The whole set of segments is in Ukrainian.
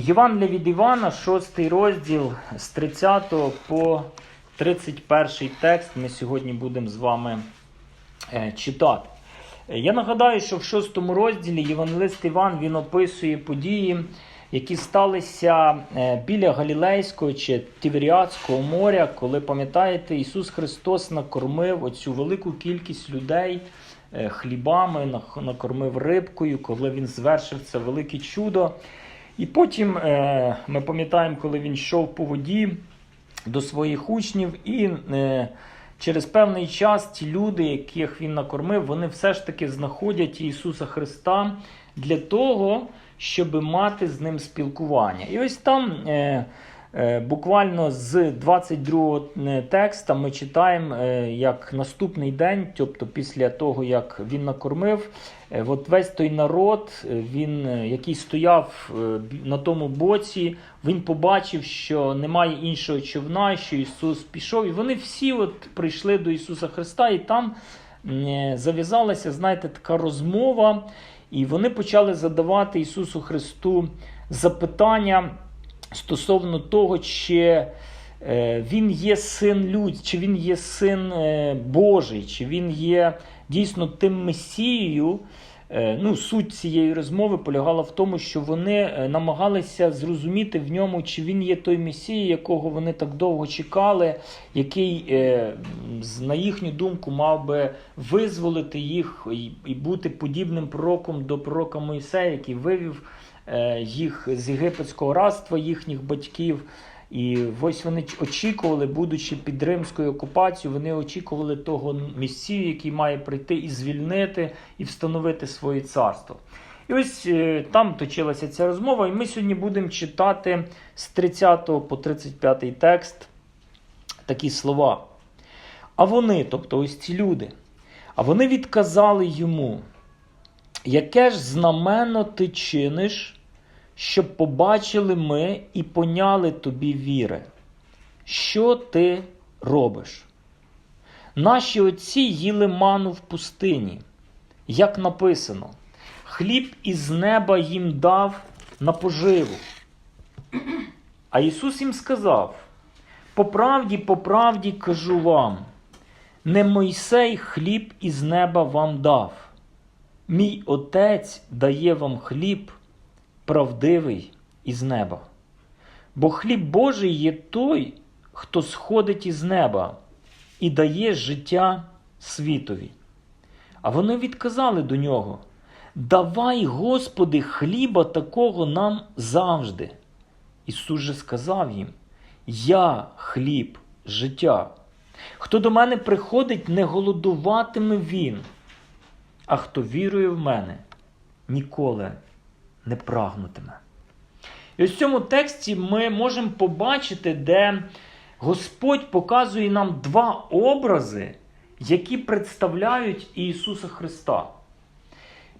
Євангелія від Івана, 6 розділ з 30 по 31 текст ми сьогодні будемо з вами е, читати. Я нагадаю, що в 6 розділі Євангелист Іван він описує події, які сталися е, біля Галілейського чи Тіверіатського моря, коли пам'ятаєте, Ісус Христос накормив оцю велику кількість людей е, хлібами, накормив рибкою, коли він звершив це велике чудо. І потім е, ми пам'ятаємо, коли він йшов по воді до своїх учнів, і е, через певний час ті люди, яких він накормив, вони все ж таки знаходять Ісуса Христа для того, щоб мати з ним спілкування. І ось там. Е, Буквально з 22 текста ми читаємо, е, як наступний день, тобто після того, як він накормив, е, от весь той народ, е, він, е, який стояв е, на тому боці, він побачив, що немає іншого човна, що Ісус пішов, і вони всі от прийшли до Ісуса Христа, і там е, зав'язалася, знаєте, така розмова, і вони почали задавати Ісусу Христу запитання стосовно того, чи е, він є син люд, чи він є син Божий, чи він є дійсно тим Месією. Е, Ну, суть цієї розмови полягала в тому, що вони е, намагалися зрозуміти в ньому, чи він є той Месій, якого вони так довго чекали, який, на їхню думку, мав би визволити їх і, бути подібним пророком до пророка Мойсея, який вивів їх з єгипетського рабства, їхніх батьків. І ось вони очікували, будучи під римською окупацією, вони очікували того місцію, який має прийти і звільнити, і встановити своє царство. І ось е, там точилася ця розмова, і ми сьогодні будемо читати з 30 по 35 текст такі слова. А вони, тобто ось ці люди, а вони відказали йому, яке ж знамено ти чиниш, щоб побачили ми і поняли тобі віри? Що ти робиш? Наші отці їли ману в пустині, як написано, хліб із неба їм дав на поживу. А Ісус їм сказав: по правді, по правді кажу вам, не Мойсей хліб із неба вам дав. Мій Отець дає вам хліб правдивий із неба. Бо хліб Божий є той, хто сходить із неба і дає життя світові. А вони відказали до нього: Давай, Господи, хліба такого нам завжди. Ісус же сказав їм: Я хліб життя. Хто до мене приходить, не голодуватиме він, а хто вірує в мене, ніколи не прагнутиме. І ось в цьому тексті ми можемо побачити, де Господь показує нам два образи, які представляють Ісуса Христа.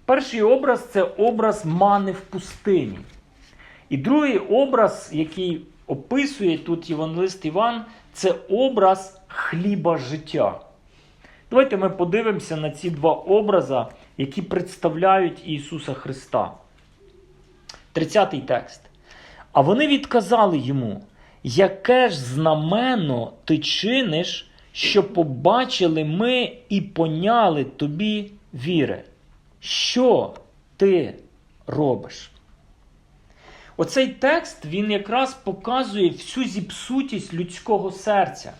Перший образ це образ мани в пустині. І другий образ, який описує тут Євангелист Іван, це образ хліба життя. Давайте ми подивимося на ці два образи, які представляють Ісуса Христа. 30 текст. А вони відказали йому, яке ж знамено ти чиниш, що побачили ми і поняли тобі віри? Що ти робиш? Оцей текст він якраз показує всю зіпсутість людського серця.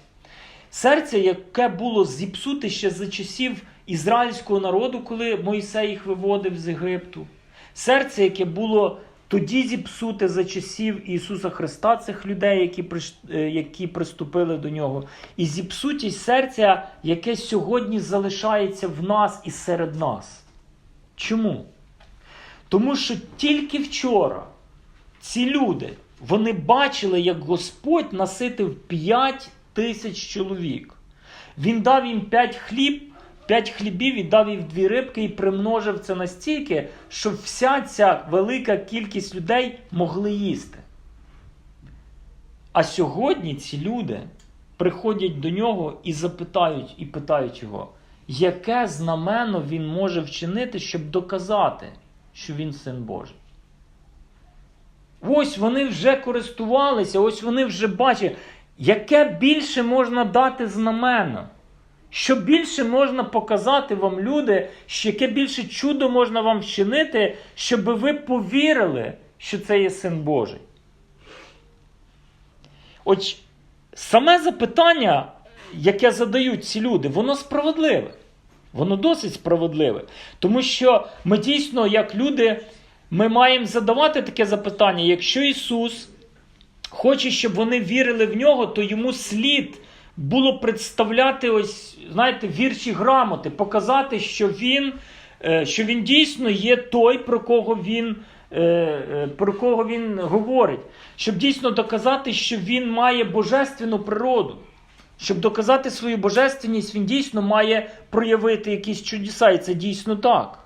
Серце, яке було зіпсуте ще за часів ізраїльського народу, коли Мойсей їх виводив з Єгипту. Серце, яке було тоді зіпсуте за часів Ісуса Христа, цих людей, які, е, які приступили до нього. І зіпсутість серця, яке сьогодні залишається в нас і серед нас. Чому? Тому що тільки вчора ці люди вони бачили, як Господь наситив 5 тисяч чоловік. Він дав їм 5 хліб, 5 хлібів і дав їм дві рибки і примножив це настільки, щоб вся ця велика кількість людей могли їсти. А сьогодні ці люди приходять до нього і запитають, і питають його, яке знамено він може вчинити, щоб доказати, що він син Божий. Ось вони вже користувалися, ось вони вже бачать, яке більше можна дати знамено. Що більше можна показати вам, люди, що яке більше чудо можна вам вчинити, щоб ви повірили, що це є син Божий. От саме запитання, яке задають ці люди, воно справедливе. Воно досить справедливе. Тому що ми дійсно, як люди, ми маємо задавати таке запитання: якщо Ісус хоче, щоб вони вірили в нього, то йому слід було представляти ось, знаєте, вірші грамоти, показати, що він, е, що він дійсно є той, про кого він. е, е, Про кого він говорить, щоб дійсно доказати, що він має божественну природу. Щоб доказати свою божественність, він дійсно має проявити якісь чудеса, і це дійсно так.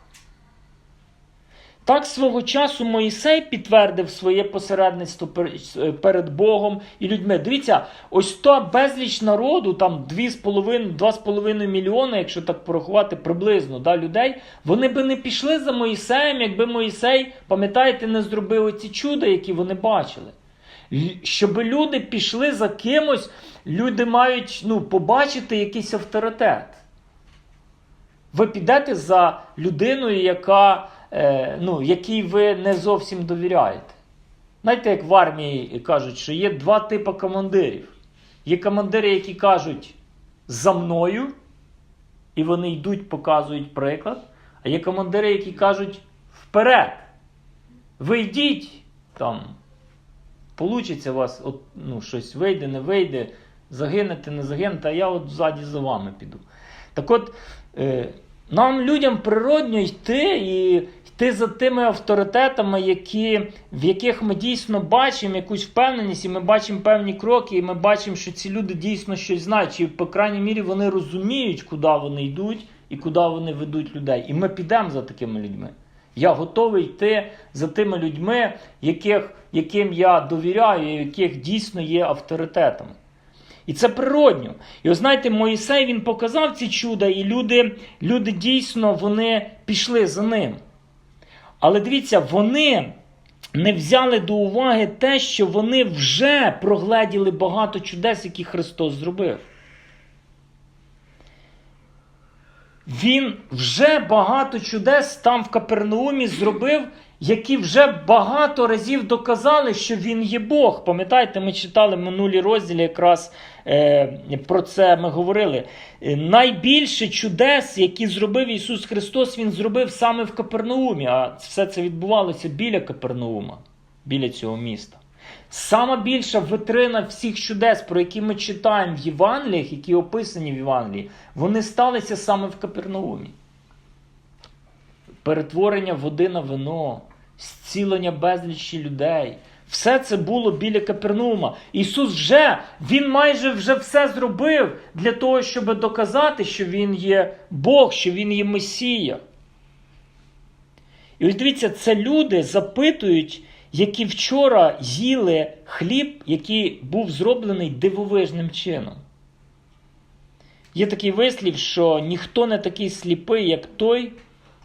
Так свого часу Моїсей підтвердив своє посередництво е, перед Богом і людьми. Дивіться, ось то безліч народу, там 2,5 2,5 мільйони, якщо так порахувати приблизно да, людей, вони би не пішли за Моїсеєм, якби Моїсей, пам'ятаєте, не зробив ці чуда, які вони бачили. Щоб люди пішли за кимось, люди мають ну, побачити якийсь авторитет. Ви підете за людиною, яка, е, ну, якій ви не зовсім довіряєте. Знаєте, як в армії кажуть, що є два типи командирів. Є командири, які кажуть за мною, і вони йдуть, показують приклад. А є командири, які кажуть вперед. Ви йдіть там. Получиться у вас, от, ну, щось вийде, не вийде, загинете, не загинете, а я от ззаді за вами піду. Так от, е, нам, людям, природньо йти і йти за тими авторитетами, які, в яких ми дійсно бачимо якусь впевненість, і ми бачимо певні кроки, і ми бачимо, що ці люди дійсно щось знають, чи, по крайній мірі, вони розуміють, куди вони йдуть і куди вони ведуть людей. І ми підемо за такими людьми. Я готовий йти за тими людьми, яких, яким я довіряю, і яких дійсно є авторитетами. І це природньо. І ось знаєте, Моїсей він показав ці чуда, і люди, люди дійсно вони пішли за ним. Але дивіться, вони не взяли до уваги те, що вони вже прогледіли багато чудес, які Христос зробив. Він вже багато чудес там в Капернаумі зробив, які вже багато разів доказали, що він є Бог. Пам'ятаєте, ми читали минулі розділі, якраз е, про це ми говорили. Е, найбільше чудес, які зробив Ісус Христос, Він зробив саме в Капернаумі. А все це відбувалося біля Капернаума, біля цього міста. Сама більша витрина всіх чудес, про які ми читаємо в Євангеліях, які описані в Євангелії, вони сталися саме в Капернаумі. Перетворення води на вино, зцілення безлічі людей. Все це було біля Капернаума. Ісус вже, Він майже вже все зробив для того, щоб доказати, що Він є Бог, що Він є Месія. І ось дивіться, це люди запитують, які вчора їли хліб, який був зроблений дивовижним чином. Є такий вислів, що ніхто не такий сліпий, як той,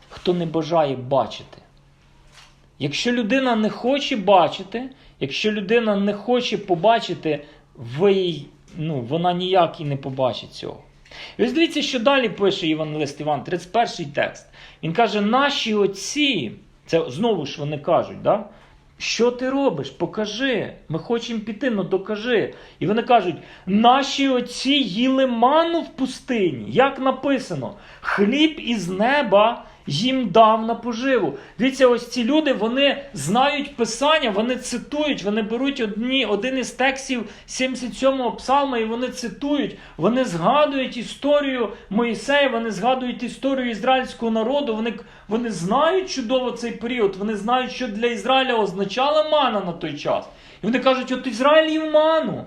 хто не бажає бачити. Якщо людина не хоче бачити, якщо людина не хоче побачити, ви ну, вона ніяк і не побачить цього. І ось дивіться, що далі пише Євангелист Іван, 31 текст. Він каже: наші отці, це знову ж вони кажуть, да? що ти робиш? Покажи. Ми хочемо піти, ну докажи. І вони кажуть: наші отці їли ману в пустині, як написано, хліб із неба їм дав на поживу. Дивіться, ось ці люди вони знають писання, вони цитують, вони беруть одні, один із текстів 77-го псалма, і вони цитують, вони згадують історію Моїсея, вони згадують історію ізраїльського народу. Вони, вони знають чудово цей період, вони знають, що для Ізраїля означала мана на той час. І вони кажуть, от Ізраїль їв ману.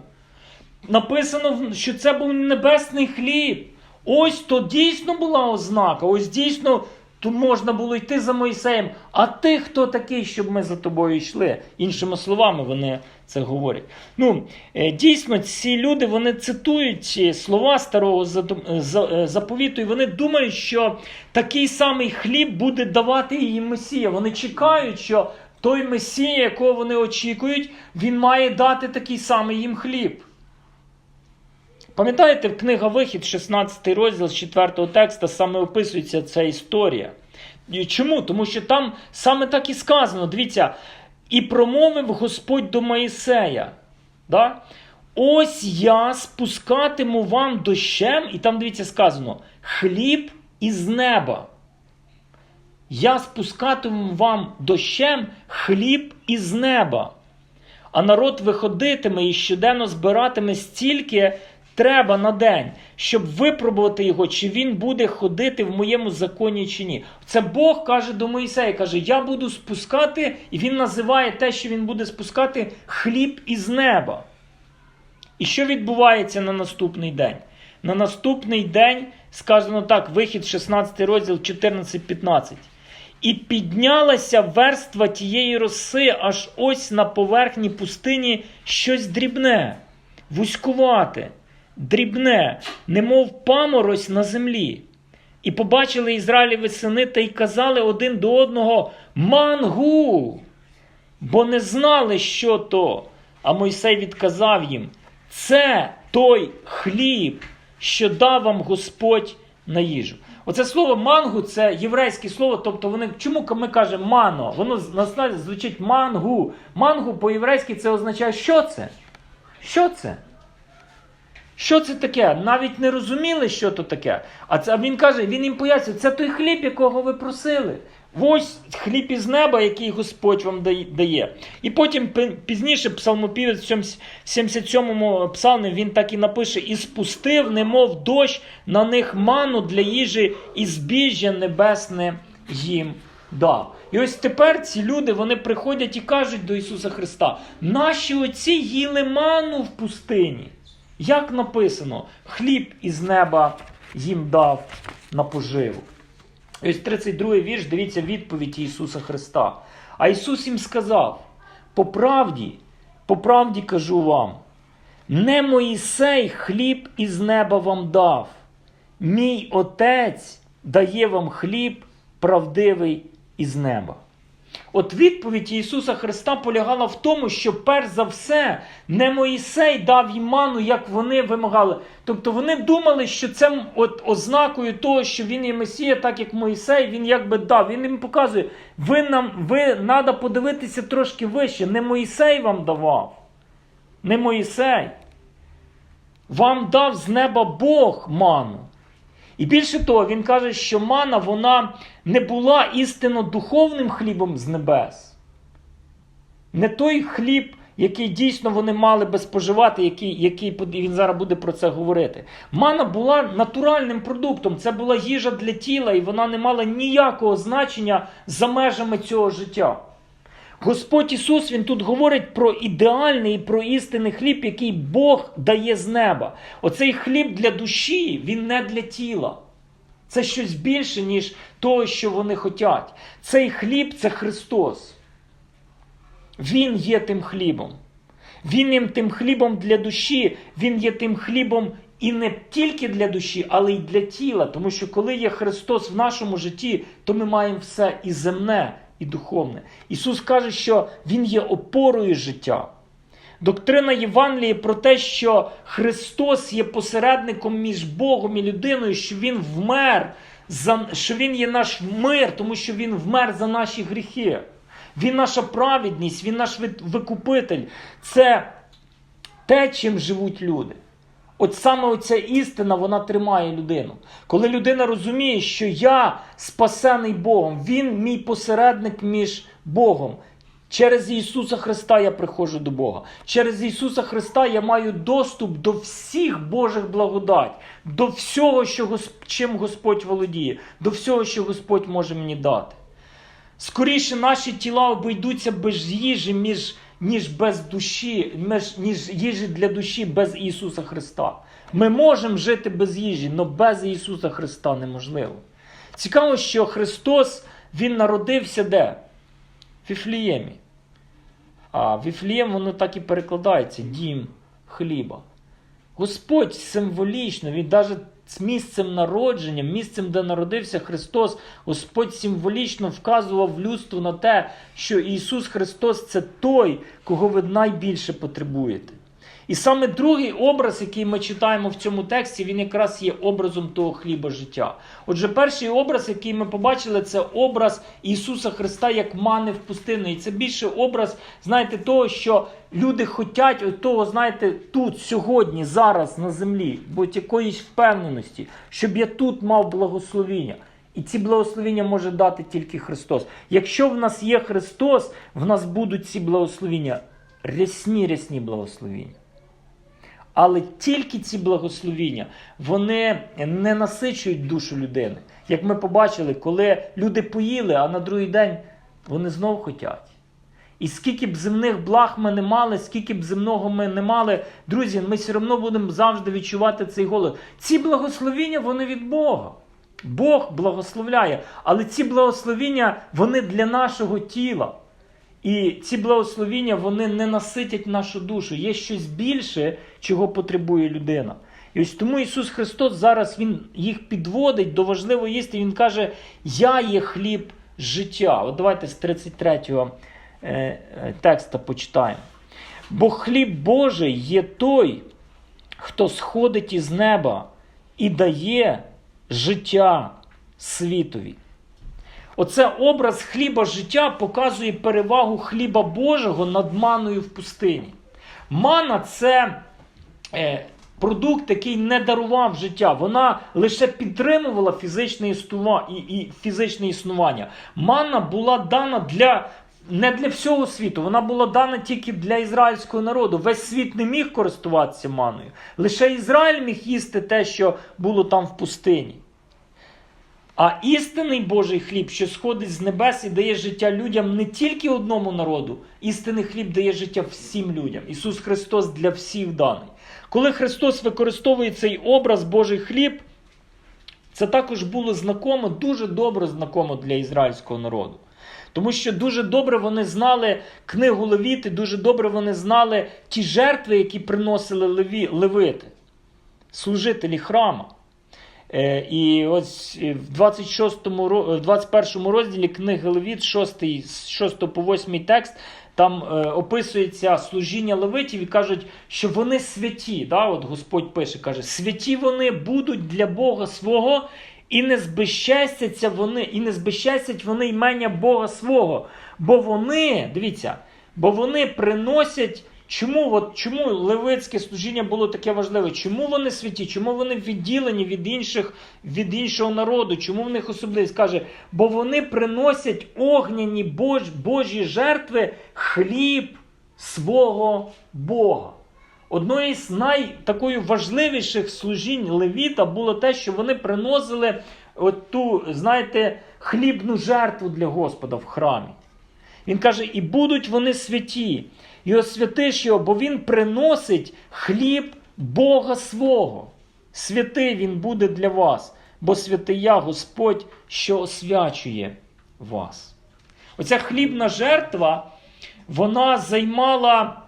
Написано, що це був небесний хліб. Ось то дійсно була ознака, ось дійсно то можна було йти за Моїсеєм. А ти хто такий, щоб ми за тобою йшли? Іншими словами, вони це говорять. Ну, е, дійсно, ці люди вони цитують слова старого е, е, заповіту, і вони думають, що такий самий хліб буде давати їм Месія. Вони чекають, що той Месія, якого вони очікують, він має дати такий самий їм хліб. Пам'ятаєте, в книга Вихід, 16 розділ з 4 текста, саме описується ця історія. Чому? Тому що там саме так і сказано. Дивіться, і промовив Господь до Моїсея. Да? Ось я спускатиму вам дощем, і там, дивіться, сказано, хліб із неба. Я спускатиму вам дощем хліб із неба. А народ виходитиме і щоденно збиратиме стільки треба на день, щоб випробувати його, чи він буде ходити в моєму законі чи ні. Це Бог каже до Моїсея, каже: Я буду спускати, і він називає те, що він буде спускати, хліб із неба. І що відбувається на наступний день? На наступний день сказано так, вихід 16 розділ 14-15. І піднялася верства тієї роси аж ось на поверхні пустині щось дрібне, вузькувате, дрібне, немов паморозь на землі. І побачили Ізраїлеві сини та й казали один до одного Мангу, бо не знали, що то. А Мойсей відказав їм: це той хліб, що дав вам Господь на їжу. Оце слово мангу це єврейське слово, тобто вони чому ми кажемо мано? Воно насправді звучить мангу. Мангу по-єврейськи це означає, що це? Що це? Що це таке? Навіть не розуміли, що то таке. А це він каже, він їм пояснює, це той хліб, якого ви просили. Ось хліб із неба, який Господь вам дає. І потім пізніше псалмопівець в 77-му псалмі він так і напише: і спустив, немов дощ на них ману для їжі, і збіжжя небесне їм дав. І ось тепер ці люди вони приходять і кажуть до Ісуса Христа: наші отці їли ману в пустині. Як написано, хліб із неба їм дав на поживу. Ось 32 вірш, дивіться відповідь Ісуса Христа. А Ісус їм сказав: по правді, по правді кажу вам, не Моїсей хліб із неба вам дав, мій Отець дає вам хліб правдивий із неба. От відповідь Ісуса Христа полягала в тому, що перш за все не Моїсей дав їм ману, як вони вимагали. Тобто вони думали, що це от ознакою того, що він є Месія, так як Моїсей, він якби дав. Він їм показує, ви нам ви треба подивитися трошки вище. Не Моїсей вам давав. Не Моїсей. Вам дав з неба Бог ману. І більше того, він каже, що мана вона не була істинно духовним хлібом з небес. Не той хліб, який дійсно вони мали би споживати, який, який він зараз буде про це говорити. Мана була натуральним продуктом, це була їжа для тіла, і вона не мала ніякого значення за межами цього життя. Господь Ісус Він тут говорить про ідеальний і про істинний хліб, який Бог дає з неба. Оцей хліб для душі, він не для тіла. Це щось більше, ніж того, що вони хочуть. Цей хліб це Христос. Він є тим хлібом. Він є тим хлібом для душі, Він є тим хлібом і не тільки для душі, але й для тіла. Тому що коли є Христос в нашому житті, то ми маємо все і земне і духовне. Ісус каже, що Він є опорою життя. Доктрина Євангелії про те, що Христос є посередником між Богом і людиною, що Він вмер, що Він є наш мир, тому що Він вмер за наші гріхи. Він наша праведність, Він наш викупитель. Це те, чим живуть люди. От саме оця істина вона тримає людину. Коли людина розуміє, що я спасений Богом, Він мій посередник між Богом. Через Ісуса Христа я приходжу до Бога. Через Ісуса Христа я маю доступ до всіх Божих благодать, до всього, що, чим Господь володіє, до всього, що Господь може мені дати. Скоріше наші тіла обійдуться без їжі між ніж без душі, ніж їжі для душі без Ісуса Христа. Ми можемо жити без їжі, але без Ісуса Христа неможливо. Цікаво, що Христос Він народився де? В Віфліємі. А Віфлієм воно так і перекладається: дім хліба. Господь символічно, він навіть місцем народження, місцем, де народився Христос, Господь символічно вказував людству на те, що Ісус Христос це той, кого ви найбільше потребуєте. І саме другий образ, який ми читаємо в цьому тексті, він якраз є образом того хліба життя. Отже, перший образ, який ми побачили, це образ Ісуса Христа як мани в пустину. І це більше образ, знаєте, того, що люди хочуть того, знаєте, тут, сьогодні, зараз на землі, будь якоїсь впевненості, щоб я тут мав благословіння. І ці благословіння може дати тільки Христос. Якщо в нас є Христос, в нас будуть ці благословіння. Рясні, рясні благословіння. Але тільки ці благословіння вони не насичують душу людини. Як ми побачили, коли люди поїли, а на другий день вони знов хочуть. І скільки б земних благ ми не мали, скільки б земного ми не мали, друзі, ми все одно будемо завжди відчувати цей голод. Ці благословіння вони від Бога. Бог благословляє, але ці благословіння вони для нашого тіла. І ці благословіння вони не наситять нашу душу. Є щось більше, чого потребує людина. І ось тому Ісус Христос зараз Він їх підводить до важливої істини. Він каже: Я є хліб життя. От давайте з 33-го е, е, текста почитаємо. Бо хліб Божий є той, хто сходить із неба і дає життя світові. Оце образ хліба життя показує перевагу хліба Божого над маною в пустині. Мана це е, продукт, який не дарував життя. Вона лише підтримувала фізичне і фізичне існування. Мана була дана для. Не для всього світу, вона була дана тільки для ізраїльського народу. Весь світ не міг користуватися маною. Лише Ізраїль міг їсти те, що було там в пустині. А істинний Божий хліб, що сходить з небес і дає життя людям не тільки одному народу, істинний хліб дає життя всім людям. Ісус Христос для всіх даний. Коли Христос використовує цей образ Божий хліб, це також було знакомо, дуже добре знакомо для ізраїльського народу. Тому що дуже добре вони знали книгу Левіти, дуже добре вони знали ті жертви, які приносили леві, левити, служителі храма. Е, І ось е, в 26 ро- е, в 21 розділі книги Левіт, 6, з 6 по 8 текст, там е, описується служіння левитів і кажуть, що вони святі. Да? От Господь пише, каже, святі вони будуть для Бога свого, і не збезчестяться вони, і не збезчестять вони імення Бога свого. Бо вони, дивіться, бо вони приносять. Чому, от, чому левицьке служіння було таке важливе? Чому вони святі? Чому вони відділені від інших, від іншого народу? Чому в них особливість? Каже, бо вони приносять огняні бож, Божі жертви хліб свого Бога. Одною з найтакою важливіших служінь левіта було те, що вони приносили от ту, знаєте, хлібну жертву для Господа в храмі. Він каже: і будуть вони святі, і освятиш його, бо він приносить хліб Бога свого. Святий він буде для вас, бо святий я Господь, що освячує вас. Оця хлібна жертва, вона займала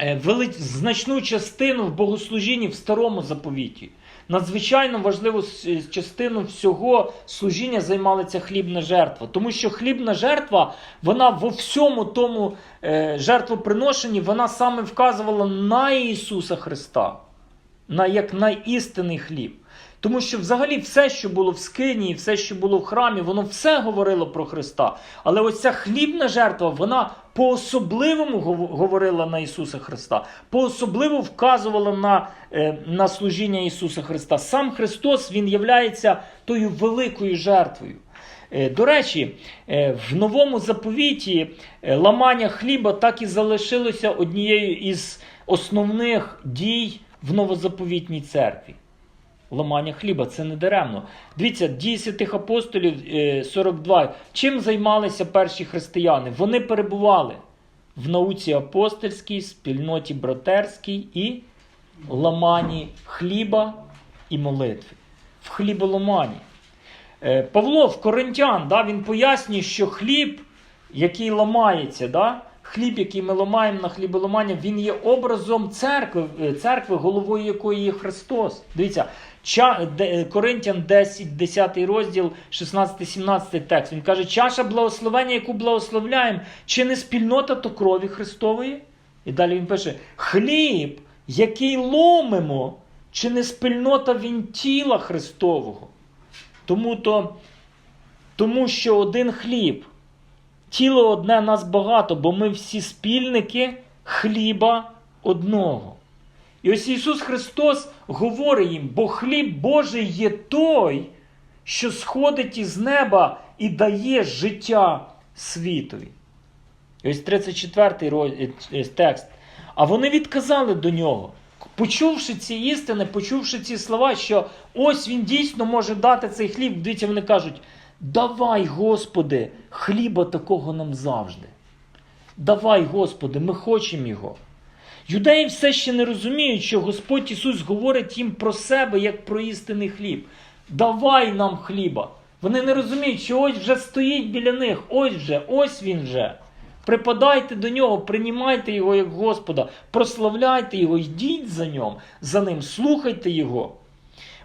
е, значну частину в богослужінні в старому заповіті. Надзвичайно важливу частину всього служіння займала ця хлібна жертва. Тому що хлібна жертва, вона во всьому тому е, жертвоприношенні, вона саме вказувала на Ісуса Христа, на, як на істинний хліб. Тому що взагалі все, що було в скині, все, що було в храмі, воно все говорило про Христа. Але ось ця хлібна жертва, вона по-особливому говорила на Ісуса Христа, по-особливо вказувала на, е, на служіння Ісуса Христа. Сам Христос Він являється тою великою жертвою. Е, До речі, е, в новому заповіті ламання хліба так і залишилося однією із основних дій в новозаповітній церкві. Ламання хліба це не даремно. Дивіться, дії святих апостолів е, 42. Чим займалися перші християни? Вони перебували в науці апостольській, спільноті братерській і ламанні хліба і молитви. В хліболомані. Е, Павло в Коринтян, да, він пояснює, що хліб, який ламається, да, хліб, який ми ламаємо на хліболомання, він є образом церкви, е, церкви, головою якої є Христос. Дивіться, Коринтян 10, 10 розділ, 16-17 текст. Він каже, чаша благословення, яку благословляємо, чи не спільнота то крові Христової? І далі він пише: хліб, який ломимо, чи не спільнота він тіла Христового? Тому, то, тому що один хліб, тіло одне нас багато, бо ми всі спільники хліба одного. І ось Ісус Христос говорить їм, бо хліб Божий є той, що сходить із неба і дає життя світові. І ось 34 роз- е, текст. А вони відказали до нього, почувши ці істини, почувши ці слова, що ось він дійсно може дати цей хліб. Дивіться, вони кажуть: давай, Господи, хліба такого нам завжди. Давай, Господи, ми хочемо його. Юдеї все ще не розуміють, що Господь Ісус говорить їм про себе як про істинний хліб. Давай нам хліба. Вони не розуміють, що ось вже стоїть біля них, ось вже, ось він вже. Припадайте до нього, приймайте його як Господа, прославляйте його, йдіть за ним, за ним, слухайте його.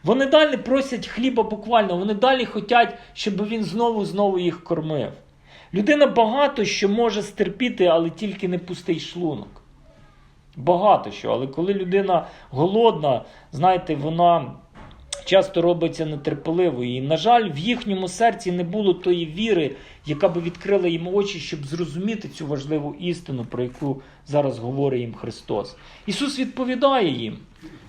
Вони далі просять хліба буквально, вони далі хочуть, щоб він знову знову їх кормив. Людина багато що може стерпіти, але тільки не пустий шлунок. Багато що, але коли людина голодна, знаєте, вона часто робиться нетерпеливою. І, на жаль, в їхньому серці не було тої віри, яка би відкрила їм очі, щоб зрозуміти цю важливу істину, про яку зараз говорить їм Христос. Ісус відповідає їм,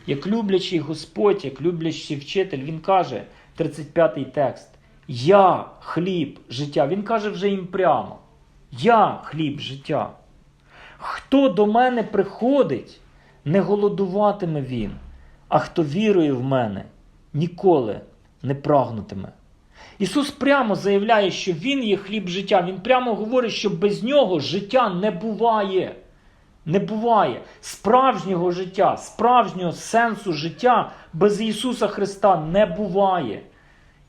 як люблячий Господь, як люблячий вчитель, Він каже, 35-й текст: Я хліб життя. Він каже вже їм прямо: Я хліб життя. Хто до мене приходить, не голодуватиме він, а хто вірує в мене, ніколи не прагнутиме. Ісус прямо заявляє, що Він є хліб життя. Він прямо говорить, що без нього життя не буває. Не буває справжнього життя, справжнього сенсу життя без Ісуса Христа не буває.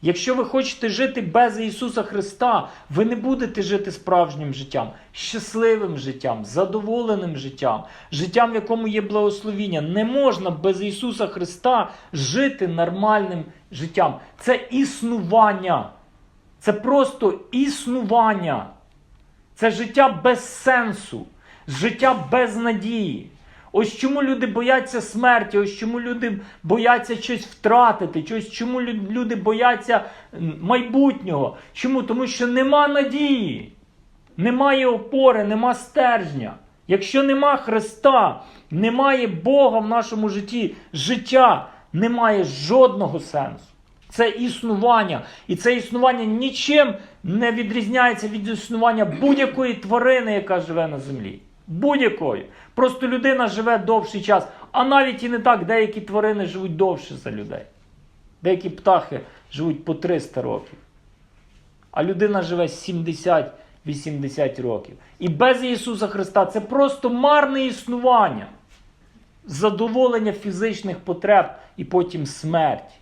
Якщо ви хочете жити без Ісуса Христа, ви не будете жити справжнім життям, щасливим життям, задоволеним життям, життям, в якому є благословіння. Не можна без Ісуса Христа жити нормальним життям. Це існування. Це просто існування. Це життя без сенсу, життя без надії. Ось чому люди бояться смерті, ось чому люди бояться щось втратити, ось чому люди бояться майбутнього. Чому? Тому що нема надії, немає опори, нема стержня. Якщо нема Христа, немає Бога в нашому житті, життя не має жодного сенсу. Це існування. І це існування нічим не відрізняється від існування будь-якої тварини, яка живе на землі. Будь-якої. Просто людина живе довший час. А навіть і не так, деякі тварини живуть довше за людей. Деякі птахи живуть по 300 років. А людина живе 70-80 років. І без Ісуса Христа це просто марне існування. Задоволення фізичних потреб і потім смерть.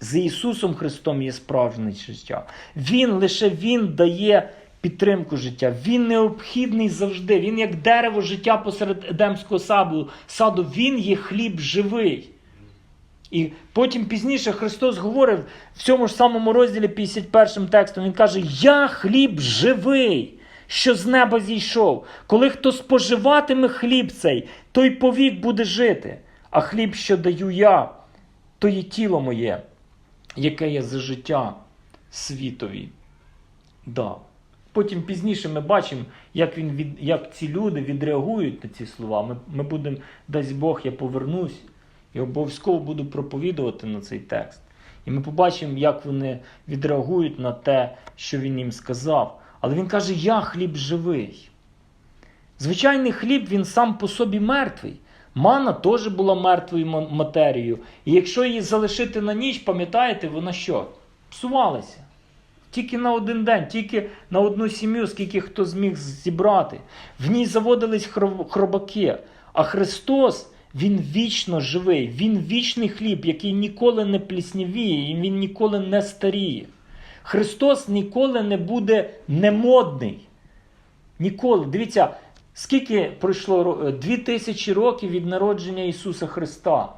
З Ісусом Христом є справжнє життя. Він лише Він дає підтримку життя. Він необхідний завжди. Він як дерево життя посеред Едемського саду. саду. Він є хліб живий. І потім пізніше Христос говорив в цьому ж самому розділі 51 текстом. Він каже: Я хліб живий, що з неба зійшов. Коли хто споживатиме хліб цей, той повік буде жити. А хліб, що даю я, то є тіло моє, яке є за життя світові дав. Потім пізніше ми бачимо, як, він від, як ці люди відреагують на ці слова. Ми, ми будемо, дасть Бог, я повернусь і обов'язково буду проповідувати на цей текст. І ми побачимо, як вони відреагують на те, що він їм сказав. Але він каже: Я хліб живий. Звичайний хліб він сам по собі мертвий. Мана теж була мертвою матерією. І якщо її залишити на ніч, пам'ятаєте, вона що? Псувалася. Тільки на один день, тільки на одну сім'ю, скільки хто зміг зібрати. В ній заводились хроб- хробаки. А Христос, Він вічно живий, Він вічний хліб, який ніколи не пліснявіє, і Він ніколи не старіє. Христос ніколи не буде немодний. Ніколи. Дивіться, скільки пройшло ро- е, дві тисячі років від народження Ісуса Христа.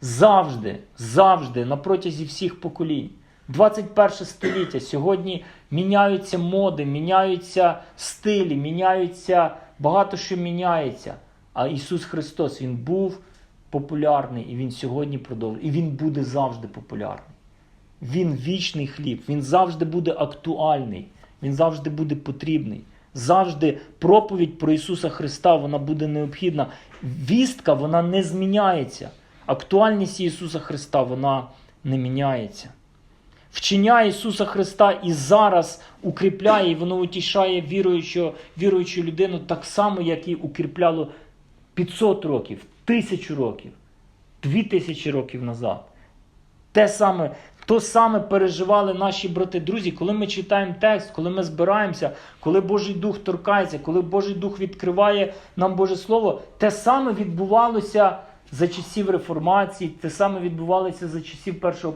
Завжди, завжди, на протязі всіх поколінь. 21 століття. Сьогодні міняються моди, міняються стилі, міняються, багато що міняється. А Ісус Христос Він був популярний і Він сьогодні продовжує. І Він буде завжди популярний. Він вічний хліб, він завжди буде актуальний, він завжди буде потрібний. Завжди проповідь про Ісуса Христа вона буде необхідна. Вістка вона не зміняється. Актуальність Ісуса Христа вона не міняється. Вчення Ісуса Христа і зараз укріпляє, і воно утішає віруючу, віруючу людину так само, як і укріпляло 500 років, тисячу років, дві тисячі років назад. Те саме, то саме переживали наші брати друзі, коли ми читаємо текст, коли ми збираємося, коли Божий Дух торкається, коли Божий Дух відкриває нам Боже Слово, те саме відбувалося за часів реформації, те саме відбувалося за часів Першої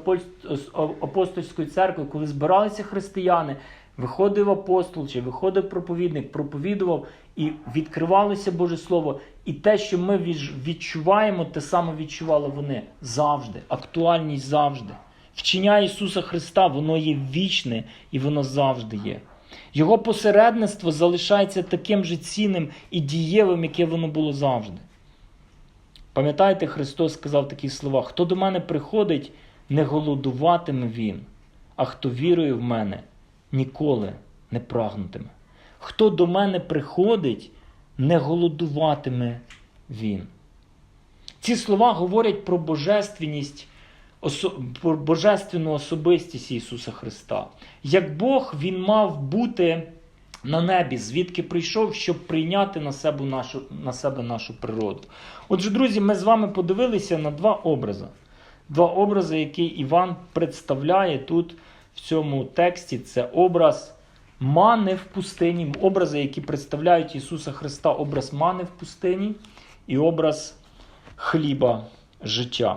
апостольської церкви, коли збиралися християни, виходив апостол чи виходив проповідник, проповідував і відкривалося Боже Слово. І те, що ми відчуваємо, те саме відчували вони завжди. Актуальність завжди. Вчення Ісуса Христа, воно є вічне і воно завжди є. Його посередництво залишається таким же цінним і дієвим, яке воно було завжди. Пам'ятаєте, Христос сказав такі слова: хто до мене приходить, не голодуватиме він, а хто вірує в мене, ніколи не прагнутиме. Хто до мене приходить, не голодуватиме він. Ці слова говорять про божественність, про божественну особистість Ісуса Христа. Як Бог Він мав бути на небі, звідки прийшов, щоб прийняти на себе нашу, на себе нашу природу. Отже, друзі, ми з вами подивилися на два образи. Два образи, які Іван представляє тут в цьому тексті. Це образ мани в пустині, образи, які представляють Ісуса Христа, образ мани в пустині і образ хліба життя.